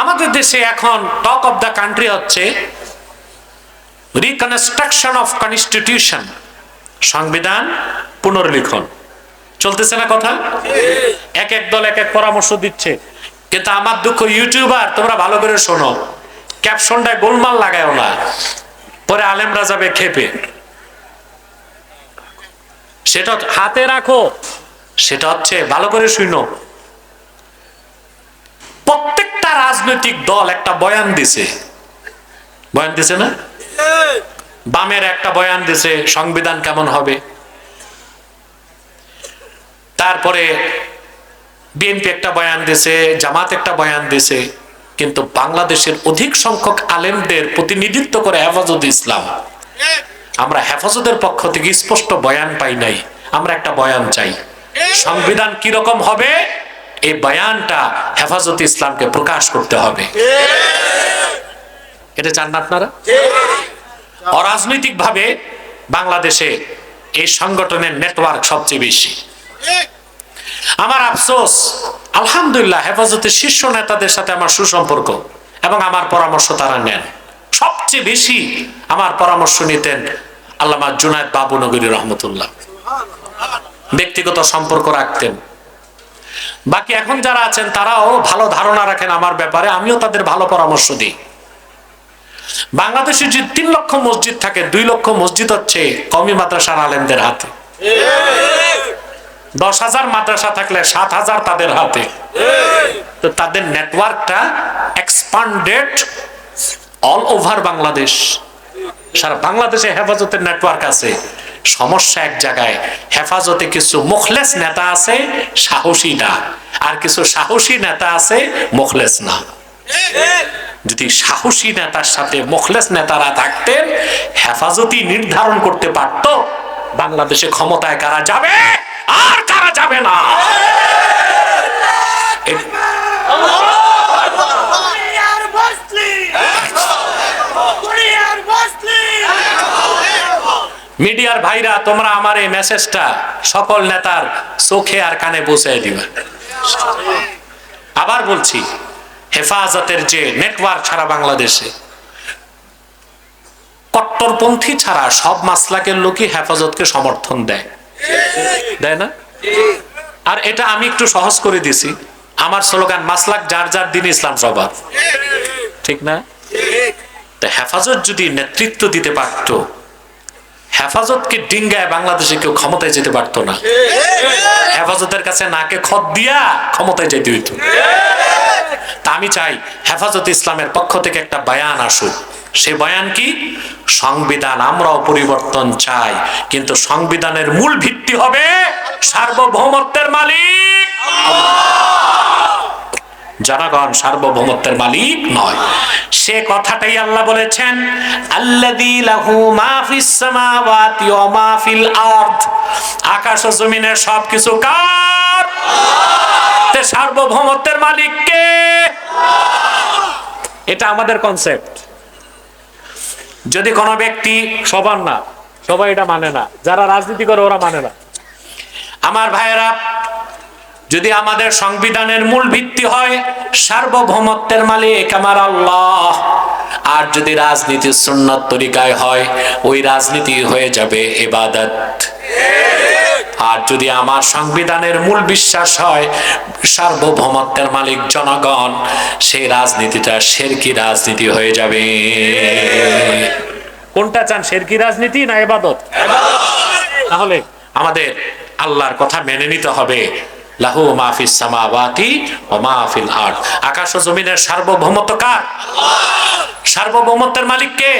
আমাদের দেশে এখন টক অফ দ্য কান্ট্রি হচ্ছে রিকনস্ট্রাকশন অফ কনস্টিটিউশন সংবিধান পুনর্লিখন। চলতেছে না কথা? এক এক দল, এক এক পরামর্শ দিচ্ছে। কিন্তু আমার দুঃখ ইউটিউবার তোমরা ভালো করে শোনো। ক্যাপশনটায় গোলমাল লাগায়ও না। পরে আলেমরা যাবে খেপে। সেটা হাতে রাখো। সেটা হচ্ছে ভালো করে শুনো। রাজনৈতিক দল একটা বয়ান দিছে। বয়ান দিছে না? বামের একটা বয়ান দিছে সংবিধান কেমন হবে? তারপরে বিএনপি একটা বয়ান দিছে জামাত একটা বয়ান দিছে কিন্তু বাংলাদেশের অধিক সংখ্যক আলেমদের প্রতিনিধিত্ব করে হেফাজত ইসলাম। আমরা হেফাজতের পক্ষ থেকে স্পষ্ট বয়ান পাই নাই। আমরা একটা বয়ান চাই। সংবিধান কীরকম হবে? এই বয়ানটা হেফাজত ইসলামকে প্রকাশ করতে হবে। এটা চান না আপনারা? অরাজনৈতিক ভাবে বাংলাদেশে এই সংগঠনের নেটওয়ার্ক সবচেয়ে বেশি। আমার আফসোস আলহামদুলিল্লাহ হেফাজতের শীর্ষ নেতাদের সাথে আমার সুসম্পর্ক এবং আমার পরামর্শ তারা নেন। সবচেয়ে বেশি আমার পরামর্শ নিতেন আল্লামা জুনায়দ বাবু নগরী রহমতুল্লাহ। ব্যক্তিগত সম্পর্ক রাখতেন। বাকি এখন যারা আছেন তারাও ভালো ধারণা রাখেন আমার ব্যাপারে, আমিও তাদের ভালো পরামর্শ দিই। বাংলাদেশে যে তিন লক্ষ মসজিদ থাকে, দুই লক্ষ মসজিদ হচ্ছে কমি মাদ্রাসার আলেমদের হাতে। দশ হাজার মাদ্রাসা থাকলে সাত হাজার তাদের হাতে। তো তাদের নেটওয়ার্কটা এক্সপান্ডেড অল ওভার বাংলাদেশ। সারা বাংলাদেশে হেফাজতের নেটওয়ার্ক আছে। সমস্যা এক জায়গায়। হেফাজতে কিছু মুখলেস নেতা আছে, সাহসী না। আর কিছু সাহসী নেতা আছে, মুখলেস না। যদি সাহসী নেতার সাথে মুখলেস নেতারা থাকতেন, হেফাজতি নির্ধারণ করতে পারত, বাংলাদেশে ক্ষমতায় কারা যাবে আর কারা যাবে না? মিডিয়ার ভাইরা, তোমরা আমার এই মেসেজটা সকল নেতার চোখে আর কানে পৌঁছে দিবে। আবার বলছি, হেফাজতের যে নেটওয়ার্ক সারা বাংলাদেশে, কট্টরপন্থী ছাড়া সব মাসলাকের লোকই হেফাজতকে সমর্থন দেয়। দেয় না? আর এটা আমি একটু সহজ করে দিছি। আমার স্লোগান, মাসলাক যার যার দিন ইসলাম সবার। ঠিক না? হেফাজত যদি নেতৃত্ব দিতে পারতো হেফাজতকে ডিঙ্গায় বাংলাদেশে কেউ ক্ষমতায় যেতে পারতো না। হেফাজতের কাছে নাকে খত দিয়া ক্ষমতায় যেতে হইতো। তা আমি চাই হেফাজত ইসলামের পক্ষ থেকে একটা বয়ান আসুক। সে বয়ান কি? সংবিধান আমরাও পরিবর্তন চাই, কিন্তু সংবিধানের মূল ভিত্তি হবে সার্বভৌমত্বের মালিক। জনগণ সার্বভৌমত্বের মালিক নয়। সে কথাটাই আল্লাহ বলেছেন আকাশ ও জমিনের সবকিছু কার? সার্বভৌমত্বের মালিক কে? এটা আমাদের কনসেপ্ট যদি কোনো ব্যক্তি, সবার না, সবাই এটা মানে না। যারা রাজনীতি করে ওরা মানে না। আমার ভাইয়েরা যদি আমাদের সংবিধানের মূল ভিত্তি হয়, সার্বভৌমত্বের মালিক আমার আল্লাহ। আর যদি রাজনীতির সুন্নত তরিকায় হয়, ওই রাজনীতি হয়ে যাবে এবাদত আর যদি আমার সংবিধানের মূল বিশ্বাস হয়, সার্বভৌমত্বের মালিক জনগণ, সেই রাজনীতিটা শেরকি রাজনীতি হয়ে যাবে। কোনটা চান শেরকি রাজনীতি না এবাদত তাহলে আমাদের আল্লাহর কথা মেনে নিতে হবে। লাহু মাহফিস সামাওয়াতি ও মাহফিল আর্থ আকাশ ও জমিনের সার্বভৌমত্ব কার? সার্বভৌমত্বের মালিক কে?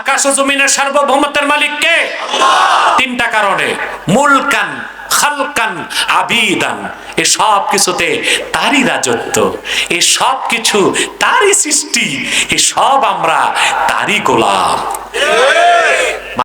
আকাশ ও জমিনের সার্বভৌমত্বের মালিক কে? তিনটা কারণে। মুলকান, খালকান, আবিদান। এ সব কিছুতে তারই রাজত্ব। এ সব কিছু তারই সৃষ্টি। এ সব আমরা তারই গোলাম।